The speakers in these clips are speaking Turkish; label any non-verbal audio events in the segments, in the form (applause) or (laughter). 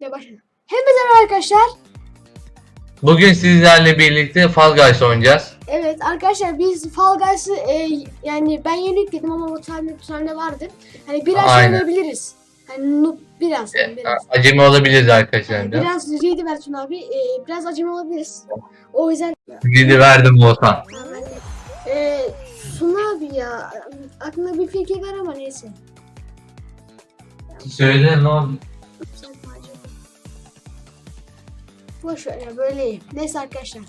Ve başlayalım. Hepinize arkadaşlar. Bugün sizlerle birlikte Fall Guys oynayacağız. Evet arkadaşlar biz Fall Guys'ı e, yani ben yeni yükledim ama o tane tane vardı. Hani biraz Aynen. oynayabiliriz. Hani noob biraz, yani biraz. Acemi olabiliriz arkadaşlar. Yani biraz ready versin abi. E, biraz acemi olabiliriz. O yüzden Gidi verdim Oğuzhan. e, Suna abi ya aklına bir fikir ver ama neyse. Söyle ne oldu? Boş ver ya böyle iyi. Neyse arkadaşlar.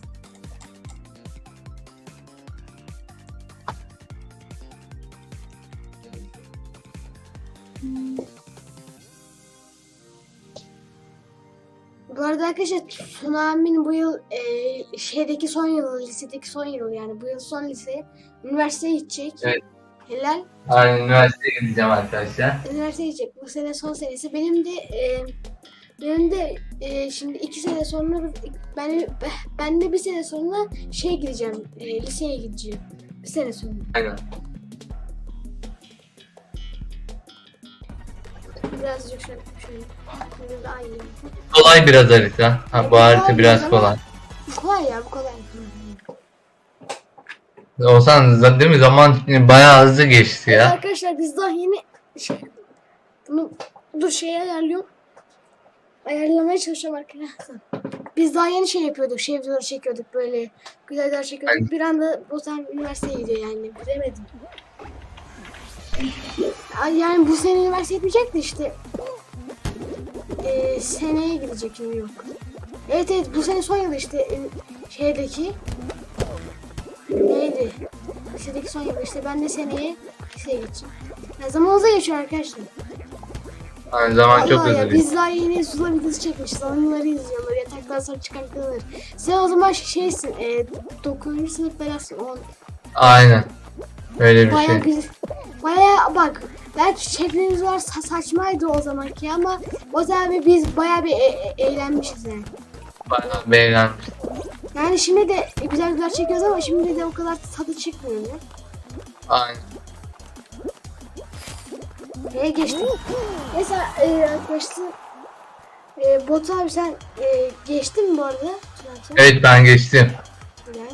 Bu arada arkadaşlar Tsunami'nin bu yıl e, şeydeki son yılı, lisedeki son yılı yani bu yıl son lise, üniversiteye gidecek. Evet. Helal. Aynen üniversiteye gideceğim arkadaşlar. Üniversiteye gidecek. Bu sene son senesi. Benim de e, benim de e, şimdi iki sene sonra ben ben de bir sene sonra şey gideceğim. E, liseye gideceğim. Bir sene sonra. Aynen. Birazcık şöyle şöyle. Daha iyi. Kolay biraz harita. Ha, bu harita biraz kolay. Bu kolay ya bu kolay. Oğuzhan değil mi? Zaman bayağı hızlı geçti Evet ya. arkadaşlar biz daha yeni şey bunu dur şey ayarlıyorum. Ayarlamaya çalışıyorum arkadaşlar. Biz daha yeni şey yapıyorduk. Şey videoları çekiyorduk böyle. Güzel ders çekiyorduk. Aynen. Bir anda Bozan üniversiteye gidiyor yani. Bilemedim. Yani bu sene üniversite gitmeyecek de işte eee seneye gidecek şimdi yok. Evet evet bu sene son yıl işte e, şeydeki neydi? Lisedeki son yıl işte ben de seneye liseye gideceğim. Ya zamanımıza geçiyor arkadaşlar. Aynen zaman çok Allah hızlı ya geçti. biz daha yeni Zula videosu çekmişiz. Onları izliyorlar. Yataktan sonra çıkartılır. Sen o zaman şeysin. E, 9. sınıf belasın. On. Aynen. Öyle bir Baya şey. güzel. Baya bak. Belki çevremiz var sa- saçmaydı o zamanki ama o zaman biz baya bir e- e- eğlenmişiz yani. Bayağı beğenmiş. Yani şimdi de güzel güzel çekiyoruz ama şimdi de o kadar tadı çıkmıyor ya. Aynen. Neye geçtim? Mesela e, arkadaşlar e, Batu abi sen e, geçtin mi bu arada? Evet ben geçtim. Güzel.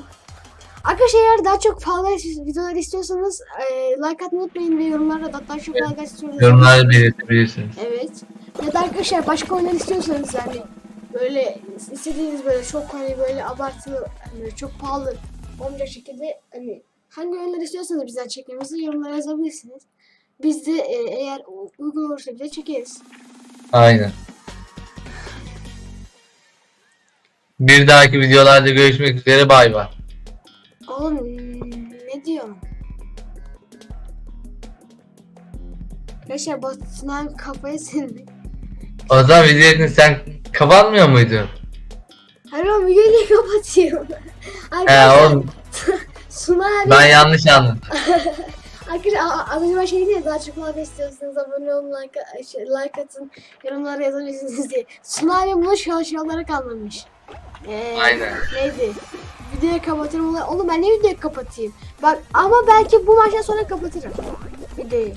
Arkadaşlar eğer daha çok Guys videolar istiyorsanız e, like atmayı unutmayın ve yorumlarda da daha çok Fall Guys istiyorsanız. Yorumlarda belirtebilirsiniz. Evet. Ya da arkadaşlar başka oyunlar istiyorsanız yani böyle istediğiniz böyle çok hani böyle abartılı hani çok pahalı olmayacak şekilde hani hangi oyunlar istiyorsanız bizden çekmemizi yorumlara yazabilirsiniz. Biz de e, eğer uygun olursa bize çekeriz. Aynen. Bir dahaki videolarda görüşmek üzere bay bay. Oğlum ne diyorsun? Arkadaşlar Batu'nun kafayı sildi. O zaman videonun sen kapanmıyor muydun? Hayır oğlum videoyu niye kapatıyor? He oğlum Suna (laughs) abi. ben yanlış anladım. (laughs) Arkadaşlar az önce ben şey ya daha çok like istiyorsanız abone olun like, şey, like atın yorumlara yazabilirsiniz diye. Suna abi bunu şaş olarak anlamış. Ee, Aynen. Neydi? Videoyu kapatırım. Ulan Oğlum ben ne videoyu kapatayım? Bak ama belki bu maçtan sonra kapatırım. Videoyu.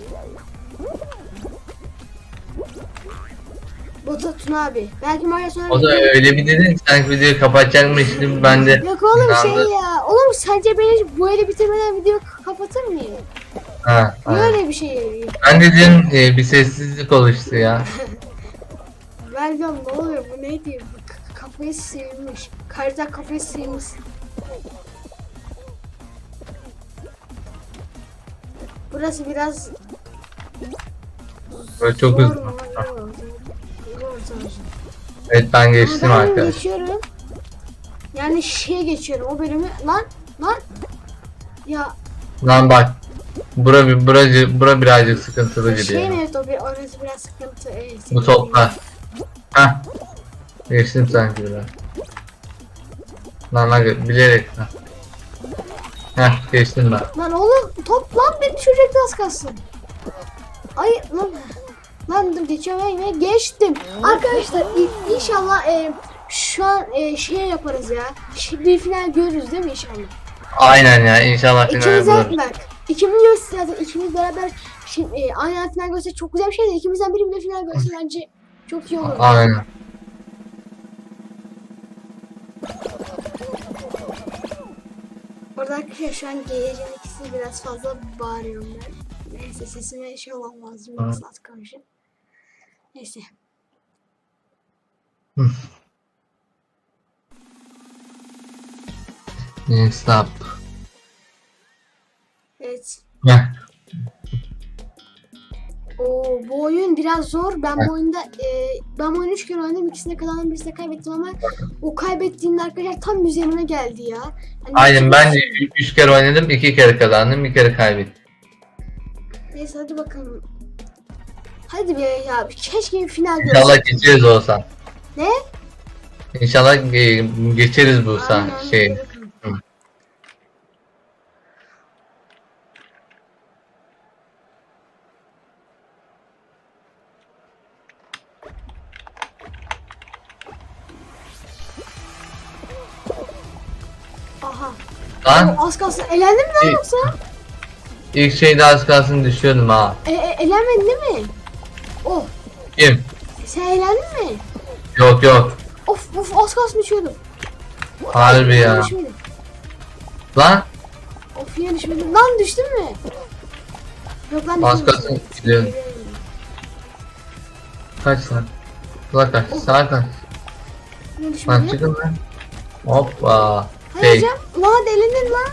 Bota Tuna abi. Belki maçtan sonra O da öyle bir dedin sanki videoyu kapatacakmışım ben de. Yok oğlum şey ya. Oğlum sence beni böyle bitirmeden video kapatır mıyım? Ha, Niye öyle bir şey yapayım? Ben de dedim e, bir sessizlik oluştu ya. (laughs) Diyorum ne oluyor bu neydi? Bu k- kafayı sıyırmış. Karda kafayı sıyırmış. Burası biraz Böyle çok zor hızlı. mu? Zor, zor, zor, zor. Evet ben geçtim Ama ben arkadaş. geçiyorum. Yani şey geçiyorum o bölümü. Lan lan. Ya Lan bak. Bura, bir- bura, bura birazcık sıkıntılı gibi şey ya. mi evet o bir orası biraz sıkıntı. Bu toplar. Heh. Geçtim sanki biraz. Lan lan bilerek. Heh. Heh geçtim ben. Lan oğlum top lan beni düşürecek az kalsın. Ay lan. Lan dur geçiyorum yine geçtim. Arkadaşlar inşallah e, şu an e, şey yaparız ya. Şi- Bir final görürüz değil mi inşallah? Aynen ya inşallah final İkimiz bak. İkimiz görsün zaten. İkimiz beraber şimdi, e, aynı final görse çok güzel bir şey de ikimizden biri bile final görse bence çok iyi olur. Aynen. Orada arkadaşlar şu an gecenin ikisini biraz fazla bağırıyorum ben. Neyse sesime şey olamaz. Biraz az karşı. Neyse. Neyse stop. Heh. Oo, bu oyun biraz zor. Ben bu oyunda e, ben bu oyunu 3 kere oynadım. İkisinde kazandım, birisinde kaybettim ama o kaybettiğimde arkadaşlar tam üzerime geldi ya. Hani Aynen ben de ikimiz- 3 kere oynadım, 2 kere kazandım, 1 kere kaybettim. Neyse hadi bakalım. Hadi be ya. Keşke bir final İnşallah görsek. geçeriz olsan. Ne? İnşallah ge- geçeriz bu Aynen, sa aynen, şey. Aha. Lan O, az kalsın. Elendin mi lan İyi. yoksa? ilk şeyde az kalsın düşüyordum ha. E, e, elenmedin değil mi? Oh. Kim? Sen eğlendin mi? Yok yok. Of of az kalsın düşüyordum. Harbi Yine ya. düşmedim. Lan Of yine düşmedim. Lan düştün mü? Yok lan Az düşmedim. kalsın gidiyorum. kaç saat? Saat kaç? Saat kaç? Yine Lan düşmedim. çıkın lan. Hoppa. Hadi Şey, hocam. Lan hadi elendin lan.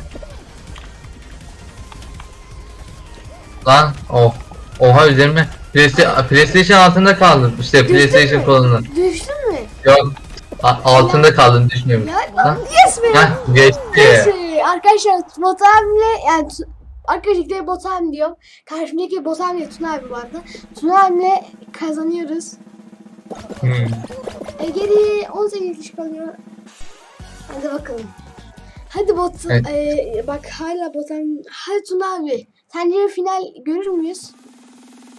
lan oh. Oha üzerime Playsta- PlayStation altında kaldım. İşte PlayStation mü? kolunu. Düştün mü? Yok. A- altında kaldım düşmüyorum. Ya yes be. Geçti. Neyse arkadaşlar Botam'le yani Tu- arkadaşlar Botam diyor. Karşımdaki Botam ile Tuna abi vardı. Tuna abiyle kazanıyoruz. Hmm. E, geriye 18 kişi kalıyor. Hadi bakalım. Hadi bot, Evet. e, bak hala botan. Hadi Tuna abi. Sence final görür müyüz?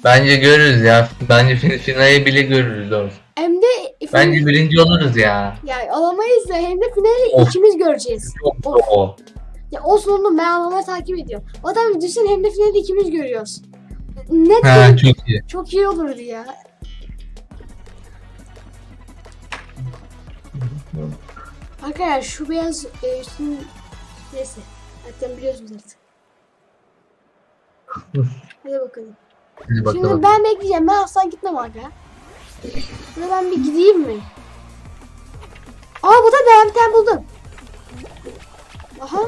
Bence görürüz ya. Bence fin- finali bile görürüz doğrusu. Hem de Bence birinci oluruz ya. yani alamayız da hem de finali Of. ikimiz göreceğiz. Çok Of. o. Ya olsun oğlum ben alamayı takip ediyorum. O adam düşün hem de finali ikimiz görüyoruz. Net bir- çok iyi. çok iyi olurdu ya. Arkadaşlar şu beyaz e, üstün neyse. Zaten biliyorsunuz artık. Hadi bakalım. Hadi bakalım. Şimdi ben bekleyeceğim. Ben asla gitmem aga. Şuraya ben bir gideyim mi? Aa bu da ben bir tane buldum. Aha.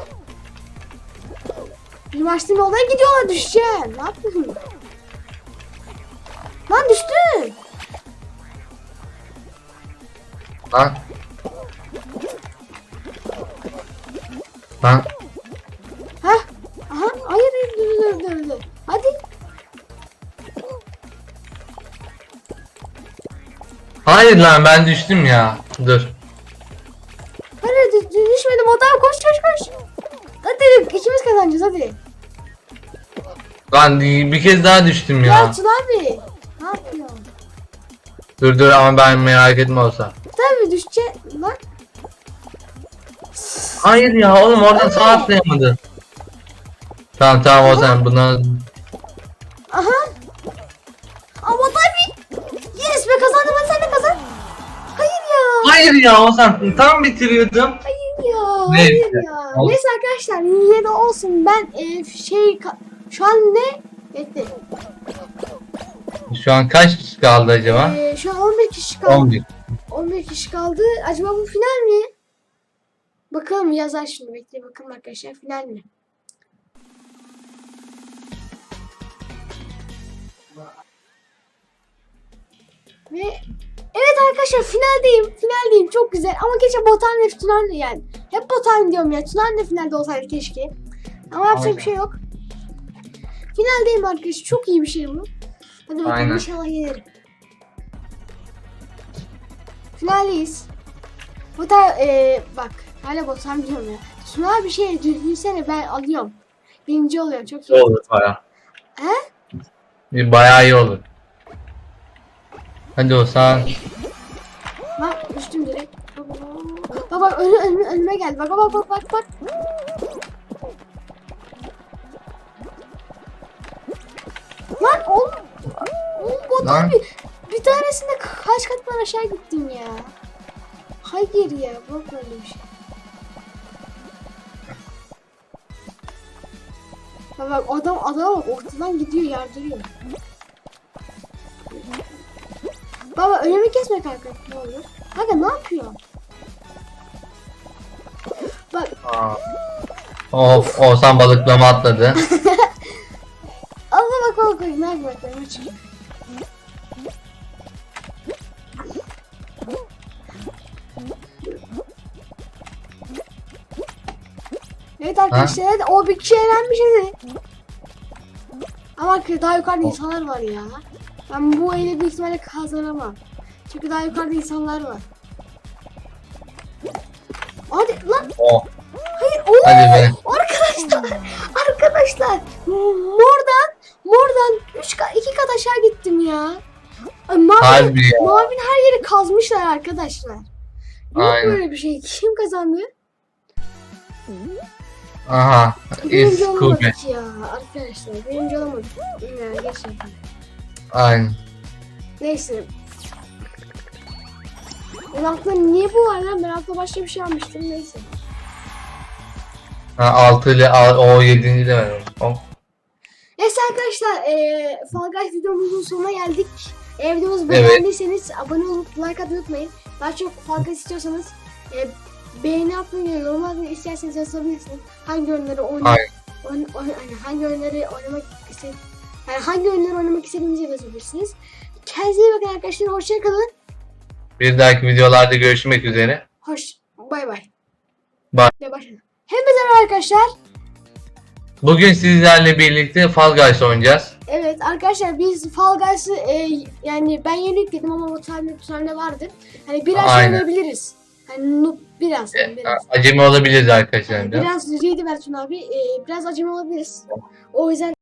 Benim açtığım yoldan gidiyorlar düşeceğim. Ne yapıyorsun? Lan düştün. Lan. Lan. Hah. Aha. Hayır hayır dur dur dur. Hadi. Hayır lan ben düştüm ya. Dur. Hayır dü- dü- düşmedim. O tamam koş koş koş. Hadi ikimiz kazanacağız hadi. Lan bir kez daha düştüm Ya, ya. Tuna abi. Ne yapıyorsun? Dur dur ama ben merak etme olsa. Hayır ya oğlum oradan sağ atlayamadı. Tamam tamam o zaman buna Aha. Ama tabii. Yes be kazandım hadi sen de kazan. Hayır ya. Hayır ya o zaman tam bitiriyordum. Hayır ya. Neyse. Hayır ya. Neyse arkadaşlar yine de olsun. Ben e, şey ka- şu an ne? Bekle. Şu an kaç kişi kaldı acaba? E, şu an 11 kişi kaldı. 11. 11 kişi kaldı. Acaba bu final mi? Bakalım yazar şimdi. Bekle bakalım arkadaşlar final mi? Ve evet arkadaşlar finaldeyim. Finaldeyim. Çok güzel. Ama keşke Botan ve Tunan yani. Hep Botan diyorum ya. Tunan da finalde olsaydı keşke. Ama yapacak bir şey yok. Finaldeyim arkadaşlar. Çok iyi bir şey bu. Hadi bakalım Aynen. inşallah yenerim. Finaldeyiz. Bu da e, bak hala Botan diyorum ya. Tuna bir şey düzgünsene ben alıyorum. Birinci oluyor çok iyi. İyi olur baya. He? Bir bayağı iyi olur. Hadi o sağ. Bak düştüm direkt. Bak bak önü, önüme, önüme geldi. Bak bak bak bak bak. Lan oğlum. Oğlum bu Lan. bir, bir tanesinde kaç katman aşağı gittim ya. Hayır ya bak öyle bir şey. Bak bak adam adama bak ortadan gidiyor yardırıyor. Baba önümü kesme kanka. Ne oluyor? Kanka ne yapıyor? Bak Aa. Of Oğuzhan balıklama atladı. Allah bak bak bak ne yapıyor arkadaşlar o bir kişi eğlenmiş hadi. Ama daha yukarıda insanlar var ya. Ben bu eli büyük ihtimalle kazanamam. Çünkü daha yukarıda insanlar var. Hadi lan Oh. hayır be. Arkadaşlar arkadaşlar mordan mordan 3 2 kat aşağı gittim ya. Ay, Mavi, Harbi ya. Mavin her yeri kazmışlar arkadaşlar. Yok Aynen. böyle bir şey. Kim kazandı? Aha. Birinci Is olamadık ya arkadaşlar. Birinci olamadık. Ya, gerçekten. Aynen. Neyse. Ben aklımda niye bu var lan? Ben aklımda başka bir şey almıştım. Neyse. Ha, 6 ile al- o 7. de var. Oh. Neyse arkadaşlar eee Fall Guys videomuzun sonuna geldik. Eğer videomuzu beğendiyseniz abone olup like atmayı unutmayın. Daha çok Fall Guys istiyorsanız eee beğeni yapmayı, yorum atmayı isterseniz yazabilirsiniz. Hangi oyunları oynamak, oyn, oyn, hangi oyunları oynamak iste, yani hangi oyunları oynamak istediğinizi yazabilirsiniz. Kendinize iyi bakın arkadaşlar. Hoşçakalın. Bir dahaki videolarda görüşmek üzere. Hoş. Bay bay. Başlayalım. Hepinize merhaba arkadaşlar. Bugün sizlerle birlikte Fall Guys oynayacağız. Evet arkadaşlar biz Fall Guys'ı e, yani ben yeni yükledim ama o tane tane vardı. Hani biraz Aynen. oynayabiliriz. Hani noob biraz, yani biraz. Acemi olabiliriz arkadaşlar. da. Biraz Ready versiyon abi. e, biraz acemi olabiliriz. O yüzden